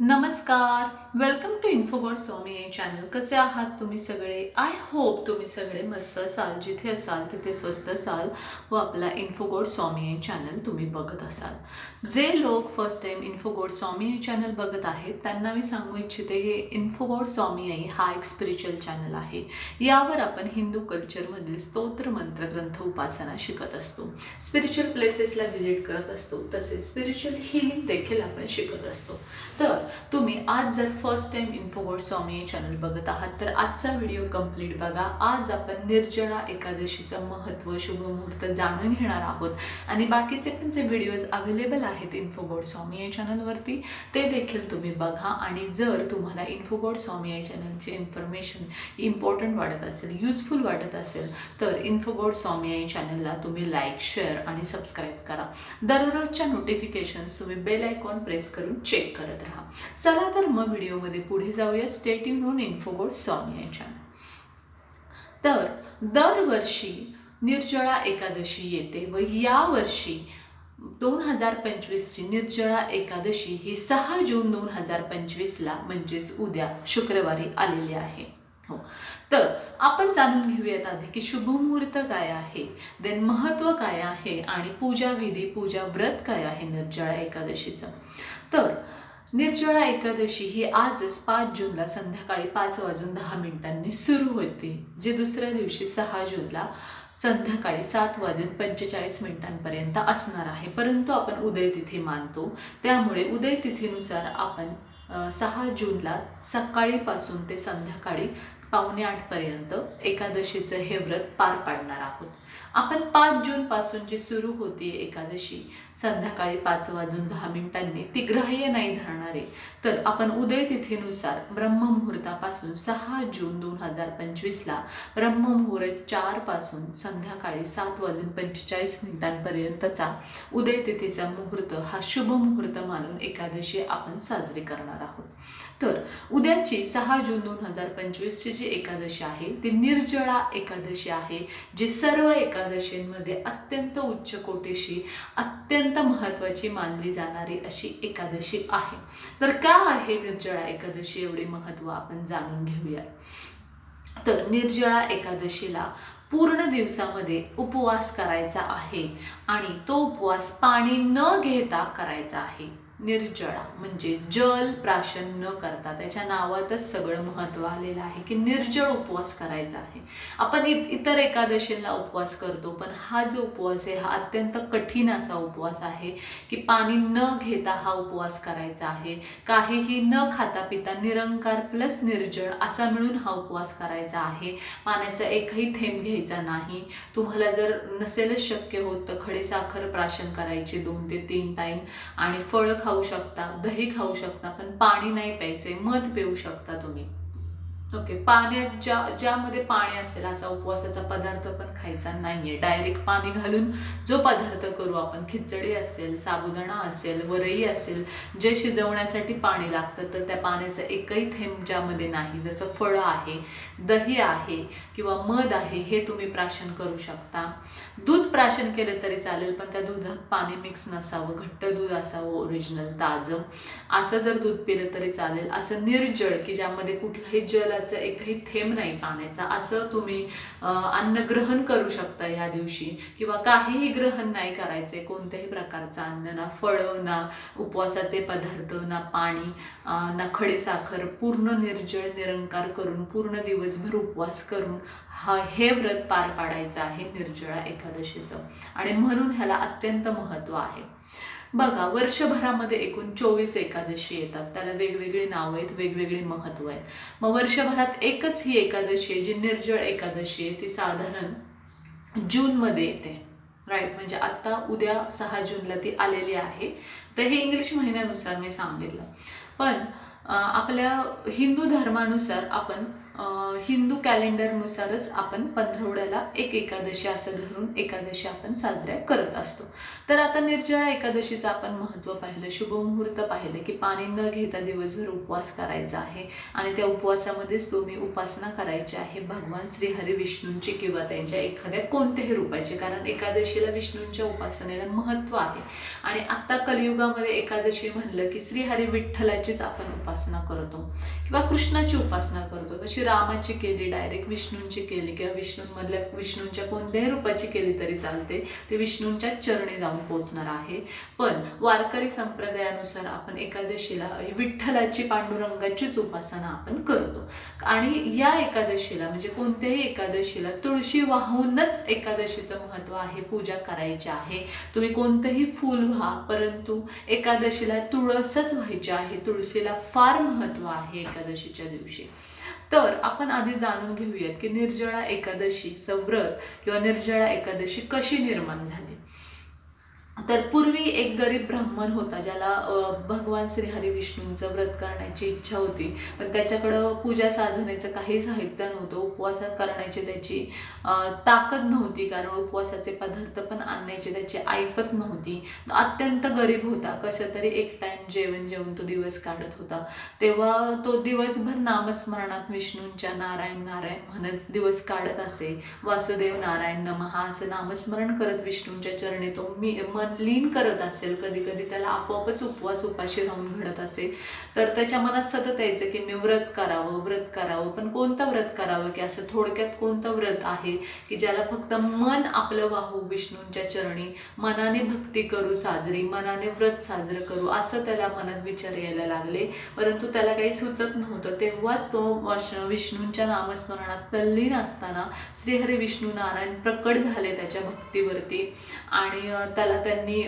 नमस्कार. Welcome to Infogod Swami channel कसे आहात तुम्ही सगळे? आय होप तुम्ही सगळे मस्त असाल जिथे असाल तिथे स्वस्त असाल व आपला इन्फोगोड स्वामी चॅनल तुम्ही बघत असाल. जे लोक first time Infogod Swami channel बघत आहेत त्यांना मी सांगू इच्छिते की इन्फोगोड स्वामी आई हा एक स्पिरिच्युअल चॅनल आहे. यावर आपण हिंदू कल्चरमधील स्तोत्र मंत्र ग्रंथ उपासना शिकत असतो. स्पिरिच्युअल प्लेसेसला व्हिजिट करत असतो. तसेच स्पिरिच्युअल हिलिंग देखील आपण शिकत असतो. तर तुम्ही आज जर फर्स्ट टाइम इन्फोगोड स्वामी हे चॅनल बघत आहात तर आजचा व्हिडिओ कंप्लीट बघा. आज आपण निर्जळा एकादशीचं महत्त्व शुभमुहूर्त जाणून घेणार आहोत. आणि बाकीचे पण जे व्हिडिओज अवेलेबल आहेत इन्फोगोड स्वामी या चॅनलवरती ते देखील तुम्ही बघा. आणि जर तुम्हाला इन्फोगोड स्वामी या चॅनलची इन्फॉर्मेशन इम्पॉर्टंट वाटत असेल युजफुल वाटत असेल तर इन्फोगोड स्वामी या चॅनलला तुम्ही लाईक शेअर आणि सबस्क्राईब करा. दररोजच्या नोटिफिकेशन्स तुम्ही बेल आयकॉन प्रेस करून चेक करत राहा. चला तर मग व्हिडिओमध्ये पुढे जाऊया. स्टेट यू नोन इन्फोगोड सॉंग या चॅनल तर दरवर्षी निर्जळा एकादशी येते व यावर्षी दोन हजार पंचवीसची निर्जळा एकादशी ही सहा जून दोन हजार पंचवीसला म्हणजेच उद्या शुक्रवारी आलेली आहे. हो. तर आपण जाणून घेऊयात आधी की शुभमुहूर्त काय आहे देन महत्त्व काय आहे आणि पूजा विधी पूजा व्रत काय आहे निर्जळा एकादशीचं. तर निर्जळा एकादशी ही आजच पाच जूनला संध्याकाळी पाच वाजून दहा मिनिटांनी सुरू होते जे दुसऱ्या दिवशी सहा जूनला संध्याकाळी सात वाजून पंचेचाळीस मिनिटांपर्यंत असणार आहे. परंतु आपण उदय तिथी मानतो त्यामुळे उदय तिथीनुसार आपण सहा जूनला सकाळीपासून ते संध्याकाळी पावणे आठपर्यंत एकादशीचं हे व्रत पार पाडणार आहोत. आपण पाच जूनपासून जी सुरू होती एकादशी. संध्याकाळी पाच वाजून दहा मिनिटांनी ती ग्राह्य नाही धरणारे. तर आपण उदय तिथीनुसार ब्रह्ममुहूर्तापासून सहा जून दोन हजार पंचवीसला ब्रह्ममुहूर्त चारपासून संध्याकाळी सात वाजून पंचेचाळीस मिनिटांपर्यंतचा उदय तिथीचा मुहूर्त हा शुभ मुहूर्त मानून एकादशी आपण साजरी करणार आहोत. तर उद्याची सहा जून दोन हजार पंचवीसची जी एकादशी आहे ती निर्जळा एकादशी आहे जी सर्व एकादशींमध्ये अत्यंत उच्च कोटीशी अत्यंत महत्त्वाची मानली जाणारी अशी एकादशी आहे. तर का आहे निर्जळा एकादशी एवढे महत्त्व आपण जाणून घेऊया तर निर्जळा एकादशीला पूर्ण दिवसामध्ये उपवास करायचा आहे आणि तो उपवास पाणी न घेता करायचा आहे. निर्जळा म्हणजे जल प्राशन न करता त्याच्या नावातच सगळं महत्त्व आलेलं आहे की निर्जळ उपवास करायचा आहे. आपण इत इतर एकादशीला उपवास करतो पण हा जो उपवास आहे हा अत्यंत कठीण असा उपवास आहे की पाणी न घेता हा उपवास करायचा आहे. काहीही न खाता पिता निरंकार प्लस निर्जळ असा मिळून हा उपवास करायचा आहे. पाण्याचा एकही थेंब घ्यायचा नाही. तुम्हाला जर नसेलच शक्य होत तर खडीसाखर प्राशन करायची दोन ते तीन टाईम आणि फळं खाऊ शकता दही खाऊ शकता पण पाणी नाही प्यायचे मध पिऊ शकता तुम्ही. ओके पाण्यात ज्या ज्यामध्ये पाणी असेल असा उपवासाचा पदार्थ पण खायचा नाहीये. डायरेक्ट पाणी घालून जो पदार्थ करू आपण खिचडी असेल साबुदाणा असेल वरई असेल जे शिजवण्यासाठी पाणी लागतं तर त्या पाण्याचा एकही थेंब ज्यामध्ये नाही. जसं फळं आहे दही आहे किंवा मध आहे हे तुम्ही प्राशन करू शकता. दूध प्राशन केलं तरी चालेल पण त्या दुधात पाणी मिक्स नसावं. घट्ट दूध असावं ओरिजिनल ताजं. असं जर दूध पिलं तरी चालेल. असं निर्जळ की ज्यामध्ये कुठलंही जल जलाचं एकही थेंब नाही पाण्याचा. असं तुम्ही अन्न ग्रहण करू शकता ह्या दिवशी. किंवा काहीही ग्रहण नाही करायचे कोणत्याही प्रकारचं अन्न ना फळं ना उपवासाचे पदार्थ ना पाणी ना खडीसाखर पूर्ण निर्जळ निरंकार करून पूर्ण दिवसभर उपवास करून हा हे व्रत पार पाडायचं आहे निर्जळा एकादशीचं. आणि म्हणून ह्याला अत्यंत महत्त्व आहे. बघा वर्षभरामध्ये एकूण चोवीस एकादशी येतात. त्याला वेगवेगळी नावं आहेत वेगवेगळी महत्त्व आहेत. मग वर्षभरात एकच ही एकादशी आहे जी निर्जळ एकादशी आहे ती साधारण जूनमध्ये येते. राईट म्हणजे आत्ता उद्या सहा जूनला ती आलेली आहे. तर हे इंग्लिश महिन्यानुसार मी सांगितलं. पण आपल्या हिंदू धर्मानुसार आपण हिंदू कॅलेंडरनुसारच आपण पंधरवड्याला एक एकादशी असं धरून एकादशी आपण साजऱ्या करत असतो. तर आता निर्जळा एकादशीचं आपण महत्त्व पाहिलं शुभमुहूर्त पाहिलं की पाणी न घेता दिवसभर उपवास करायचा आहे आणि त्या उपवासामध्येच तुम्ही उपासना करायची आहे. भगवान श्री हरी विष्णूंची किंवा त्यांच्या एखाद्या कोणत्याही रूपाची कारण एकादशीला विष्णूंच्या उपासनेला महत्त्व आहे. आणि आत्ता कलियुगामध्ये एकादशी म्हणलं की श्रीहरी विठ्ठलाचीच आपण उपासना करतो किंवा कृष्णाची उपासना करतो. तशी रामाची केली डायरेक्ट विष्णूंची केली किंवा विष्णूंमधल्या विष्णूंच्या कोणत्याही रूपाची केली तरी चालते. ते विष्णूंच्या चरणी जाऊन पोचणार आहे. पण वारकरी संप्रदायानुसार आपण एकादशीला विठ्ठलाची पांडुरंगाचीच उपासना आपण करतो. आणि या एकादशीला म्हणजे कोणत्याही एकादशीला तुळशी वाहूनच एकादशीचं महत्त्व आहे पूजा करायची आहे. तुम्ही कोणतंही फूल व्हा परंतु एकादशीला तुळसच व्हायची आहे. तुळशीला फार महत्त्व आहे एकादशीच्या दिवशी. तर आपण आधी जाणून घेऊयात की निर्जळा एकादशीचं व्रत किंवा निर्जळा एकादशी कशी निर्माण झाली? तर पूर्वी एक गरीब ब्राह्मण होता ज्याला भगवान श्रीहरी विष्णूंचं व्रत करण्याची इच्छा होती. पण त्याच्याकडं पूजा साधनेचं काही साहित्य नव्हतं. उपवास करण्याची त्याची ताकद नव्हती. कारण उपवासाचे पदार्थ पण आणण्याची त्याची ऐपत नव्हती. अत्यंत गरीब होता. कसं तरी एक टाइम जेवण जेवून तो दिवस काढत होता. तेव्हा तो दिवसभर नामस्मरणात विष्णूंच्या नारायण नारायण म्हणत दिवस काढत असे. वासुदेव नारायण नमहा असं नामस्मरण करत विष्णूंच्या चरणी तो मी मन लीन करत असेल कधी कधी त्याला आपोआपच उपवास उपाशी राहून घडत असेल तर त्याच्या मनात सतत यायचं की मी व्रत करावं व्रत करावं. पण कोणतं व्रत करावं? की असं थोडक्यात कोणतं व्रत आहे की ज्याला फक्त मन आपलं वाहू विष्णूंच्या चरणी मनाने भक्ती करू साजरी मनाने व्रत साजरं करू असं त्याला मनात विचार यायला लागले. परंतु त्याला काही सुचत नव्हतं. तेव्हाच तो वश- विष्णूंच्या नामस्मरणात तल्लीन असताना श्रीहरी विष्णू नारायण प्रकट झाले त्याच्या भक्तीवरती. आणि त्याला त्याला त्यांनी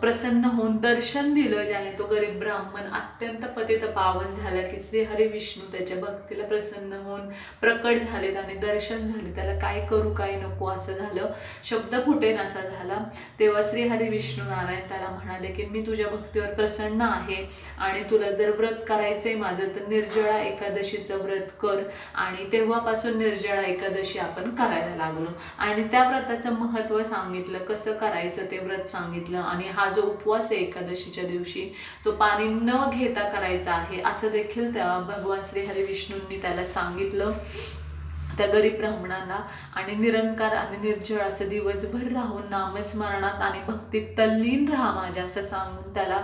प्रसन्न होऊन दर्शन दिलं ज्याने तो गरीब ब्राह्मण अत्यंत पतित पावन झाला की श्रीहरी विष्णू त्याच्या भक्तीला प्रसन्न होऊन प्रकट झालेत आणि दर्शन झाले. त्याला काय करू काय नको असं झालं. शब्द फुटेन असा झाला. तेव्हा श्रीहरी विष्णू नारायण त्याला म्हणाले की मी तुझ्या भक्तीवर प्रसन्न आहे आणि तुला जर व्रत करायचंय माझं तर निर्जळा एकादशीचं व्रत कर. आणि तेव्हापासून निर्जळा एकादशी आपण करायला लागलो. आणि त्या व्रताचं महत्त्व सांगितलं. कसं करायचं ते व्रत सांगितलं आणि हा जो उपवास आहे एकादशीच्या दिवशी तो पाणी न घेता करायचा आहे असं देखील त्या भगवान श्रीहरी विष्णूंनी त्याला सांगितलं. त्या गरीब ब्राह्मणांना आणि निरंकार आणि निर्जळ असं दिवसभर राहून नामस्मरणात आणि भक्तीत तल्लीन राहा माझ्या असं सांगून त्याला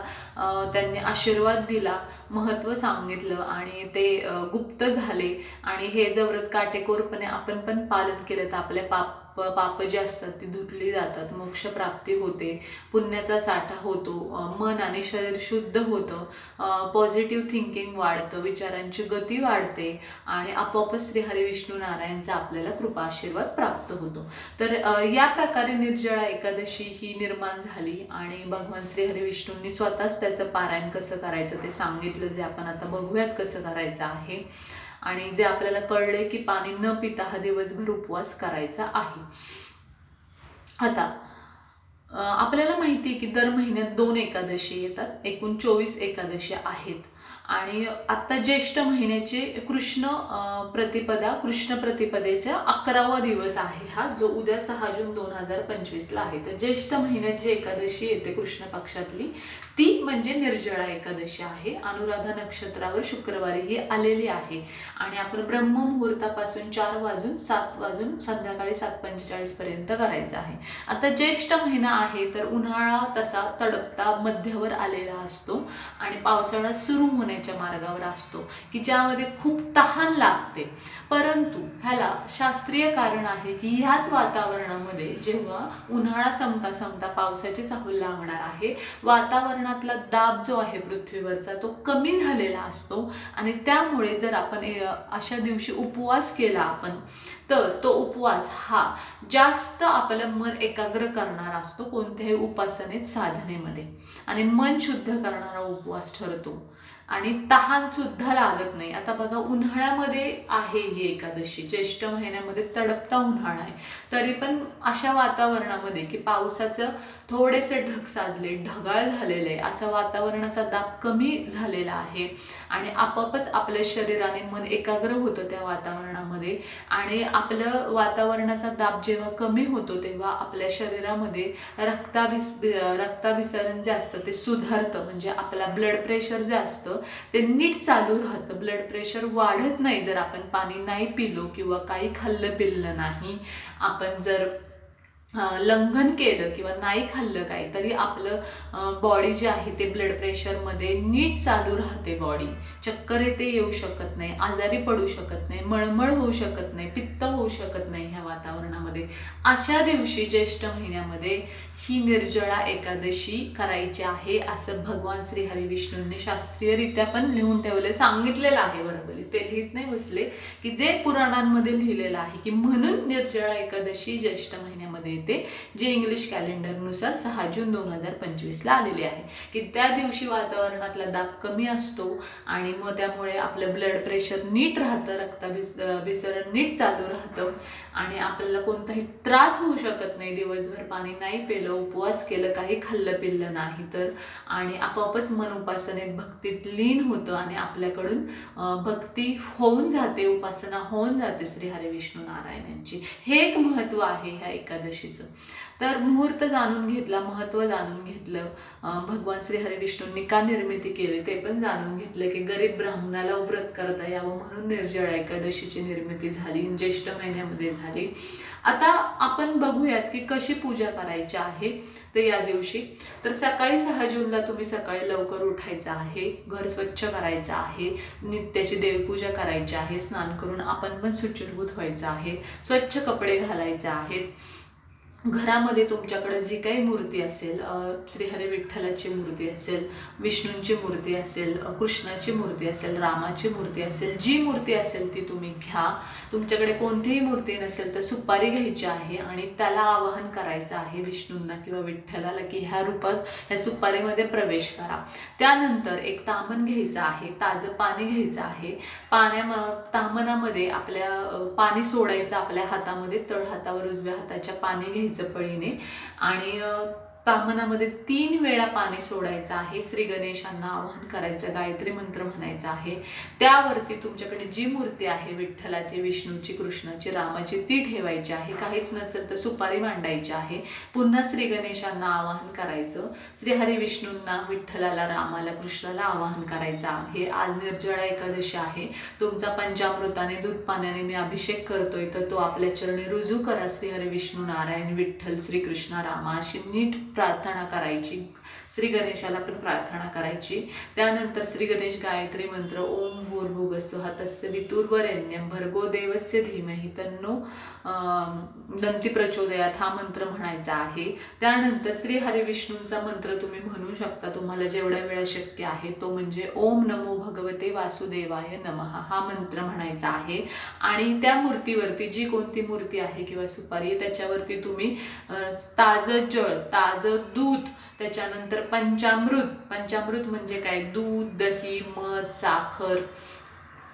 त्यांनी आशीर्वाद दिला महत्त्व सांगितलं आणि ते गुप्त झाले. आणि हे जर व्रत काटेकोरपणे आपण पण पालन केलं तर आपले पाप पाप जी असतात ती धुतली जातात मोक्ष प्राप्ती होते पुण्याचा साठा होतो मन आणि शरीर शुद्ध होतं पॉझिटिव्ह थिंकिंग वाढतं विचारांची गती वाढते आणि आपोआपच श्रीहरी विष्णू नारायणचा आपल्याला कृपा आशीर्वाद प्राप्त होतो. तर या प्रकारे निर्जळा एकादशी ही निर्माण झाली आणि भगवान श्रीहरी विष्णूंनी स्वतःच त्याचं पारायण कसं करायचं ते सांगितलं जे आपण आता बघूयात कसं करायचं आहे. आणि जे आपल्याला कळले की पाणी न पिता हा दिवसभर उपवास करायचा आहे. आता आपल्याला माहिती आहे की दर महिन्यात दोन एकादशी येतात एकूण चोवीस एकादशी आहेत. आणि आत्ता ज्येष्ठ महिन्याचे कृष्ण प्रतिपदा कृष्ण प्रतिपदेचा अकरावा दिवस आहे हा जो उद्या सहा जून दोन हजार पंचवीसला आहे. तर ज्येष्ठ महिन्यात जी एकादशी येते कृष्ण पक्षातली ती म्हणजे निर्जळा एकादशी आहे. अनुराधा नक्षत्रावर शुक्रवारी ही आलेली आहे. आणि आपण ब्रह्ममुहूर्तापासून चार वाजून सात वाजून संध्याकाळी सात पंचेचाळीसपर्यंत करायचं आहे. आता ज्येष्ठ महिना आहे तर उन्हाळा तसा तडपता मध्यावर आलेला असतो. आणि पावसाळा सुरू करण्याच्या मार्गावर असतो की ज्यामध्ये खूप तहान लागते. परंतु ह्याला शास्त्रीय कारण आहे की ह्याच वातावरणामध्ये जेव्हा उन्हाळा संपता संपता पावसाची चाहूल लागणार आहे वातावरणातला दाब जो आहे पृथ्वीवरचा तो कमी झालेला असतो आणि त्यामुळे जर आपण अशा दिवशी उपवास केला आपण तर तो उपवास हा जास्त आपलं मन एकाग्र करणारा असतो कोणत्याही उपासनेत साधनेमध्ये. आणि मन शुद्ध करणारा उपवास ठरतो. आणि तहान सुद्धा लागत नाही. आता बघा उन्हाळ्यामध्ये आहे ही एकादशी. ज्येष्ठ महिन्यामध्ये तडपता उन्हाळा आहे. तरी पण अशा वातावरणामध्ये की पावसाचं थोडेसे ढग साजले ढगाळ झालेले असं वातावरणाचा दाब कमी झालेला आहे. आणि आपापच आपल्या शरीराने मन एकाग्र होतं त्या वातावरणामध्ये. आणि आपलं वातावरणाचा दाब जेव्हा कमी होतो तेव्हा आपल्या शरीरामध्ये रक्ताभिस रक्ताभिसरण जे असतं ते सुधारतं. म्हणजे आपला ब्लड प्रेशर जे असतं असतं ते नीट चालू राहतं. ब्लड प्रेशर वाढत नाही जर आपण पाणी नाही पिलो किंवा काही खाल्लं पिल्लं नाही आपण जर लंघन केलं किंवा नाही खाल्लं काय तरी आपलं बॉडी जे आहे ते ब्लड प्रेशरमध्ये नीट चालू राहते बॉडी चक्कर येते येऊ शकत नाही आजारी पडू शकत नाही मळमळ होऊ शकत नाही पित्त होऊ शकत नाही ह्या वातावरणामध्ये. अशा दिवशी ज्येष्ठ महिन्यामध्ये ही निर्जळा एकादशी करायची आहे असं भगवान श्री हरिविष्णूंनी शास्त्रीयरित्या पण लिहून ठेवले सांगितलेलं आहे बरोबर ते लिहित नाही बसले की जे पुराणांमध्ये लिहिलेलं आहे की म्हणून निर्जळा एकादशी ज्येष्ठ महिन्यामध्ये येते जे इंग्लिश कॅलेंडरनुसार सहा जून दोन हजार पंचवीसला आलेली आहे. की त्या दिवशी वातावरणातला दाब कमी असतो आणि मग त्यामुळे आपलं ब्लड प्रेशर नीट राहतं रक्ताभिस विसरण नीट चालू राहतं आणि आपल्याला कोणताही त्रास होऊ शकत नाही. दिवसभर पाणी नाही पेलं उपवास केलं काही खाल्लं पिल्लं नाही तर. आणि आपोआपच मन उपासनेत भक्तीत लीन होतं आणि आपल्याकडून भक्ती होऊन जाते उपासना होऊन जाते श्री हरी विष्णू नारायणांची. हे एक महत्त्व आहे ह्या एकादशी गोष्टीचं. तर मुहूर्त जाणून घेतला महत्त्व जाणून घेतलं भगवान श्री हरिविष्णूंनी का निर्मिती केली ते पण जाणून घेतलं की गरीब ब्राह्मणाला व्रत करता यावं म्हणून निर्जळा एकादशीची निर्मिती झाली ज्येष्ठ महिन्यामध्ये झाली. आता आपण बघूयात की कशी पूजा करायची आहे तर या दिवशी. तर सकाळी सहा जूनला तुम्ही सकाळी लवकर उठायचं आहे घर स्वच्छ करायचं आहे नित्याची देवपूजा करायची आहे स्नान करून आपण पण सुचिरभूत व्हायचं आहे स्वच्छ कपडे घालायचे आहेत. घरामध्ये तुमच्याकडे जी काही मूर्ती असेल श्रीहरी विठ्ठलाची मूर्ती असेल विष्णूंची मूर्ती असेल कृष्णाची मूर्ती असेल रामाची मूर्ती असेल जी मूर्ती असेल ती तुम्ही घ्या. तुमच्याकडे कोणतीही मूर्ती नसेल तर सुपारी घ्यायची आहे आणि त्याला आवाहन करायचं आहे विष्णूंना किंवा विठ्ठलाला की ह्या रूपात ह्या सुपारीमध्ये प्रवेश करा. त्यानंतर एक तामण घ्यायचं आहे ताजं पाणी घ्यायचं आहे. पाण्या तामणामध्ये आपल्या पाणी सोडायचं आपल्या हातामध्ये तळ हातावर उजव्या हाताच्या पाणी घ्यायचं चपळीने आणि कामनामध्ये तीन वेळा पाणी सोडायचं आहे. श्री गणेशांना आवाहन करायचं गायत्री मंत्र म्हणायचा आहे. त्यावरती तुमच्याकडे जी मूर्ती आहे विठ्ठलाची विष्णूची कृष्णाची रामाची ती ठेवायची आहे. काहीच नसेल तर सुपारी मांडायची आहे. पुन्हा श्री गणेशांना आवाहन करायचं. श्री हरी विष्णूंना विठ्ठलाला रामाला कृष्णाला आवाहन करायचं आहे. आज निर्जळा एकादशी आहे. तुमचा पंचामृताने दूध पाण्याने मी अभिषेक करतोय तर तो आपल्या चरणी रुजू करा. श्री हरी विष्णू नारायण विठ्ठल श्रीकृष्ण रामा अशी नीट प्रार्थना करायची. श्री गणेशाला पण प्रार्थना करायची. त्यानंतर श्री गणेश गायत्री मंत्र ओम भूर्भुगस्व तस्य वितुर्वरेण्यम भर्गो देवस्य धीमहि तन्नो दंती प्रचोदयात हा मंत्र म्हणायचा आहे. त्यानंतर श्री हरिविष्णूंचा मंत्र तुम्ही म्हणू शकता. तुम्हाला जेवढ्या वेळा शक्य आहे तो म्हणजे ओम नमो भगवते वासुदेवाय नमः हा मंत्र म्हणायचा आहे. आणि त्या मूर्तीवरती जी कोणती मूर्ती आहे किंवा सुपारी त्याच्यावरती तुम्ही ताजं जळ ताजं दूध त्याच्यानंतर पंचामृत. पंचामृत म्हणजे काय? दूध दही मध साखर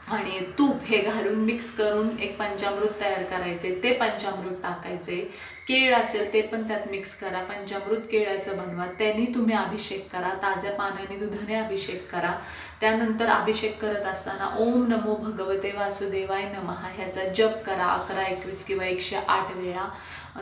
आणि तूप हे घालून मिक्स करून एक पंचामृत तयार करायचे. ते पंचामृत टाकायचे. केळ असेल ते पण त्यात मिक्स करा. पंचामृत केळाचं बनवा. त्यांनी तुम्ही अभिषेक करा. ताज्या पाण्याने दुधाने अभिषेक करा. त्यानंतर अभिषेक करत असताना ओम नमो भगवते वासुदेवाय नमः. ह्याचा जप करा अकरा एकवीस किंवा एकशे आठ वेळा.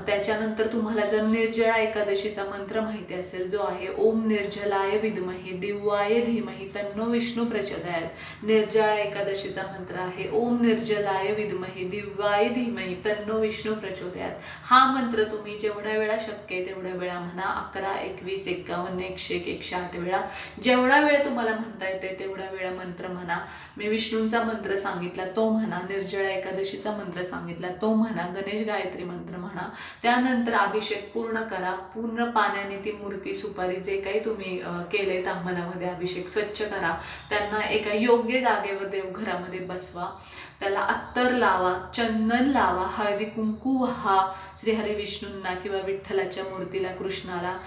त्याच्यानंतर तुम्हाला जर निर्जळा एकादशीचा मंत्र माहिती असेल जो आहे ओम निर्जलाय विद्महे दिव्वाय धीमहि तन्नो विष्णू प्रचोदयात. निर्जळा एकादशीचा मंत्र आहे ओम निर्जलाय विद्महे दिव्वाय धीमहि तन्नो विष्णू प्रचोदयात. हा मंत्र तुम्ही जेवढ्या वेळा शक्य आहे तेवढ्या वेळा म्हणा. अकरा एकवीस एकावन्न एकशे एक एकशे आठ वेळा. जेवढा वेळ तुम्हाला म्हणता येते तेवढ्या वेळा मंत्र म्हणा. मी विष्णूंचा मंत्र सांगितला तो म्हणा. निर्जळा एकादशीचा मंत्र सांगितला तो म्हणा. गणेश गायत्री मंत्र म्हणा. त्यानंतर अभिषेक पूर्ण करा. पूर्ण पाण्याने ती मूर्ती सुपारी जे काही तुम्ही केले केलंय अभिषेक स्वच्छ करा. त्यांना एका योग्य जागेवर देवघरामध्ये बसवा. त्याला अत्तर लावा चंदन लावा हळदी कुंकू व्हा श्रीहरी विष्णूंना किंवा विठ्ठलाच्या मूर्तीला कृष्णाला.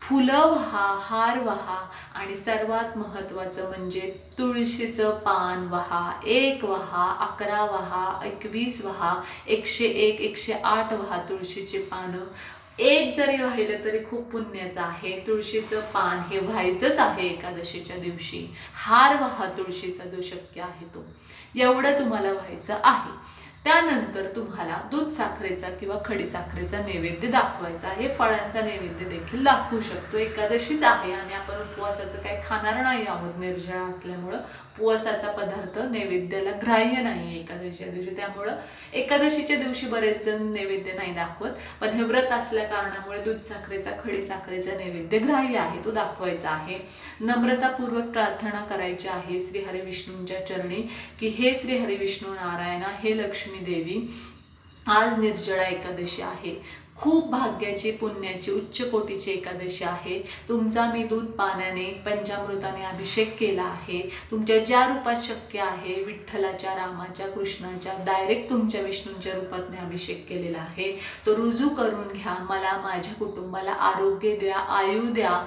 फुलं व्हा हार व्हा आणि सर्वात महत्त्वाचं म्हणजे तुळशीचं पान व्हा. एक व्हा अकरा व्हा एकवीस व्हा एकशे एक एकशे आठ व्हा तुळशीचे पानं. एक जरी वाहिलं तरी खूप पुण्याचं आहे. तुळशीचं पान हे व्हायचंच आहे एकादशीच्या दिवशी. हार व्हा तुळशीचा जो शक्य आहे तो. एवढं तुम्हाला व्हायचं आहे. त्यानंतर तुम्हाला दूध साखरेचा किंवा खडी साखरेचा नैवेद्य दाखवायचा आहे. फळांचा नैवेद्य देखील दाखवू शकतो. एकादशीच आहे आणि आपण उपवासाचं काही खाणार नाही आहोत निर्जळा असल्यामुळं. उपवासाचा पदार्थ नैवेद्याला ग्राह्य नाही एकादशीच्या दिवशी. त्यामुळं एकादशीच्या दिवशी बरेच जण नैवेद्य नाही दाखवत. पण हे व्रत असल्या कारणामुळे दूध साखरेचा खडी साखरेचा नैवेद्य ग्राह्य आहे तो दाखवायचा आहे. नम्रतापूर्वक प्रार्थना करायची आहे श्रीहरी विष्णूंच्या चरणी की हे श्रीहरी विष्णू नारायणा हे लक्ष्मी देवी आज निर्जळा एकादशी आहे. खूप भाग्याची पुण्याची उच्च कोटीची एकादशी आहे. तुमचा मी दूध पाण्याने पंचामृताने अभिषेक केला आहे. तुमच्या ज्या रूपात शक्य आहे विठ्ठलाच्या रामाच्या कृष्णाच्या डायरेक्ट तुमच्या विष्णूंच्या रूपात मी अभिषेक केलेला आहे. तो रुजू करून घ्या मला माझ्या कुटुंबाला आरोग्य द्या आयु द्या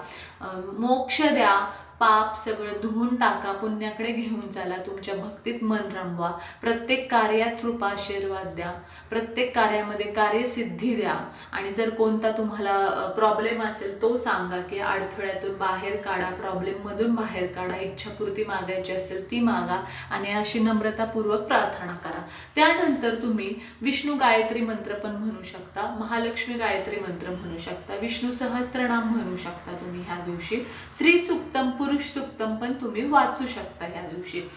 मोक्ष द्या पाप सगळं धुवून टाका पुण्याकडे घेऊन चाला तुमच्या भक्तीत मन रमवा. प्रत्येक कार्यात कृपा आशीर्वाद द्या. प्रत्येक कार्यामध्ये कार्यसिद्धी द्या. आणि जर कोणता तुम्हाला प्रॉब्लेम असेल तो सांगा की अडथळ्यातून बाहेर काढा प्रॉब्लेममधून बाहेर काढा इच्छापूर्ती मागायची असेल ती मागा आणि अशी नम्रतापूर्वक प्रार्थना करा. त्यानंतर तुम्ही विष्णू गायत्री मंत्र पण म्हणू शकता महालक्ष्मी गायत्री मंत्र म्हणू शकता विष्णू सहस्त्रनाम म्हणू शकता तुम्ही ह्या दिवशी. श्री सुक्तम पुरुष सुक्तम पण तुम्ही वाचू शकता ह्या दिवशी.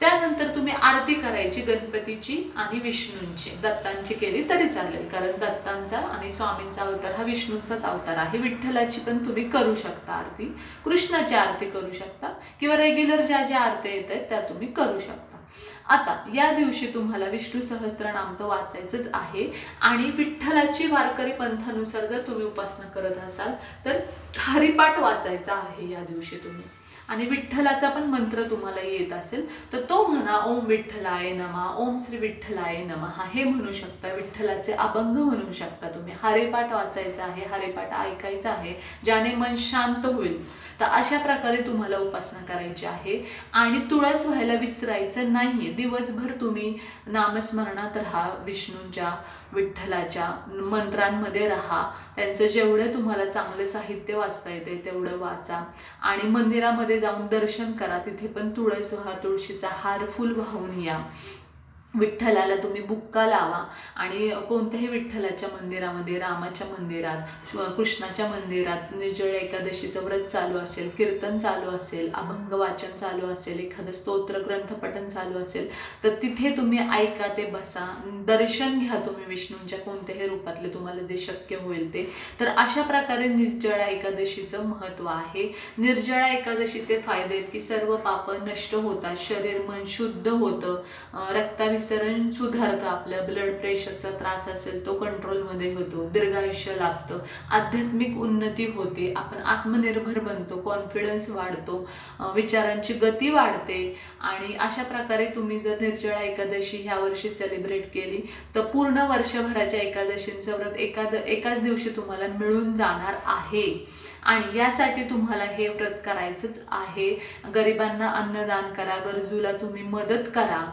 त्यानंतर तुम्ही आरती करायची गणपतीची आणि विष्णूंची. दत्तांची केली तरी चालेल कारण दत्तांचा आणि स्वामींचा अवतार हा विष्णूंचाच अवतार आहे. विठ्ठलाची पण तुम्ही करू शकता आरती. कृष्णाची आरती करू शकता. किंवा रेग्युलर ज्या ज्या आरत्या येत आहेत त्या तुम्ही करू शकता. आता या दिवशी तुम्हाला विष्णू सहस्त्रनाम तर वाचायचंच आहे आणि विठ्ठलाची वारकरी पंथानुसार जर तुम्ही उपासना करत असाल तर हरिपाठ वाचायचा आहे या दिवशी तुम्ही. आणि विठ्ठलाचा पण मंत्र तुम्हाला येत असेल तर तो म्हणा ओम विठ्ठलाय नमा ओम श्री विठ्ठलाय नमः हे म्हणू शकता विठ्ठलाचे अभंग म्हणू शकता तुम्ही. हरेपाठ वाचायचा आहे हरेपाठ ऐकायचा आहे ज्याने मन शांत होईल. तर अशा प्रकारे तुम्हाला उपासना करायची आहे. आणि तुळस व्हायला विसरायचं नाहीये. दिवसभर तुम्ही नामस्मरणात राहा विष्णूंच्या विठ्ठलाच्या मंत्रांमध्ये राहा. त्यांचं जेवढं तुम्हाला चांगलं साहित्य वाचता येते तेवढं वाचा. आणि मंदिरामध्ये जाऊन दर्शन करा. तिथे पण तुळस व्हा तुळशीचा हार फुल वाहून या. विठ्ठलाला तुम्ही बुक्का लावा. आणि कोणत्याही विठ्ठलाच्या मंदिरामध्ये रामाच्या मंदिरात कृष्णाच्या मंदिरात निर्जळ एकादशीचं व्रत चालू असेल कीर्तन चालू असेल अभंग वाचन चालू असेल एखादं स्तोत्र ग्रंथपठन चालू असेल तर तिथे तुम्ही ऐका ते बसा. दर्शन घ्या तुम्ही विष्णूंच्या कोणत्याही रूपातले तुम्हाला जे शक्य होईल ते. तर अशा प्रकारे निर्जळा एकादशीचं महत्त्व आहे. निर्जळा एकादशीचे फायदे आहेत की सर्व पापं नष्ट होतात शरीर मन शुद्ध होतं अं, रक्ताभिसरण सुधारतं आपलं ब्लड प्रेशरचा त्रास असेल तो कंट्रोलमध्ये होतो दीर्घायुष्य लाभतं आध्यात्मिक उन्नती होते आपण आत्मनिर्भर बनतो कॉन्फिडन्स वाढतो विचारांची गती वाढते आणि अशा प्रकारे तुम्ही जर निर्जळा एकादशी ह्या वर्षी सेलिब्रेट केली तर पूर्ण वर्षभराच्या एकादशींचं व्रत एकाद एकाच दिवशी तुम्हाला मिळून जाणार आहे. आणि यासाठी तुम्हाला हे व्रत करायचंच आहे. गरिबांना अन्नदान करा गरजूला तुम्ही मदत करा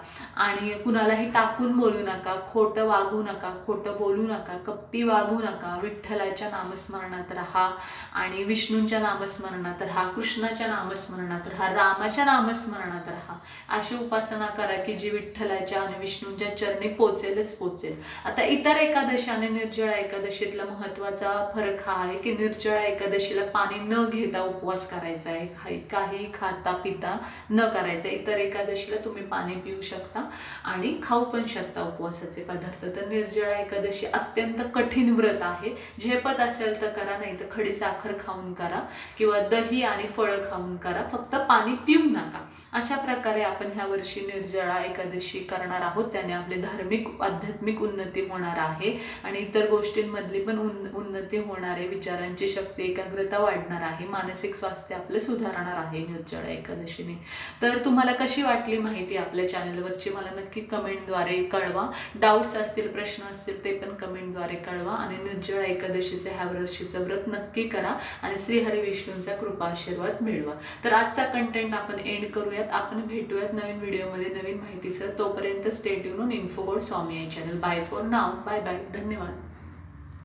आणि कुणालाही टाकून बोलू नका खोटं वागू नका खोटं बोलू नका कपटी वागू नका विठ्ठलाच्या नामस्मरणात राहा आणि विष्णूंच्या नामस्मरणात राहा कृष्णाच्या नामस्मरणात राहा रामाच्या नामस्मरणात राहा. अशी उपासना करा की जी विठ्ठलाच्या आणि विष्णूंच्या चरणी पोचेलच पोचेल. आता इतर एकादशी आणि निर्जळा एकादशीतला महत्त्वाचा फरक हा आहे की निर्जळा एकादशीला पाणी न घेता उपवास करायचा आहे. काही काही खाता पिता न करायचा. इतर एकादशीला तुम्ही पाणी पिऊ शकता आणि खाऊ पण शकता उपवासाचे पदार्थ. तर निर्जळा एकादशी अत्यंत कठीण व्रत आहे. झेपत असेल तर करा नाही तर खडी साखर खाऊन करा किंवा दही आणि फळं खाऊन करा. फक्त पाणी पिऊ नका. अशा प्रकारे आपण ह्या वर्षी निर्जळा एकादशी करणार आहोत. त्याने आपली धार्मिक आध्यात्मिक उन्नती होणार आहे. आणि इतर गोष्टींमधली पण उन उन्नती होणार आहे विचारांची शक्ती एकाग्रता वाढणार आहे. मानसिक स्वास्थ्य आपले सुधारणार आहे निर्जळा एकादशीने. तर तुम्हाला कशी वाटली माहिती आपल्या चॅनलवरची मला नक्की कमेंटद्वारे कळवा. डाऊट्स असतील प्रश्न असतील ते पण कमेंटद्वारे कळवा आणि निर्जळा एकादशीचे ह्या वर्षीचं व्रत नक्की करा आणि श्रीहरी विष्णूंचा कृपा आशीर्वाद मिळवा. तर आजचा कंटेंट आपण एंड करूयात. आपण भेटूयात नवीन व्हिडिओमध्ये नवीन माहितीसह. तोपर्यंत स्टेट युनून Infogod Swami I channel bye for now bye bye धन्यवाद.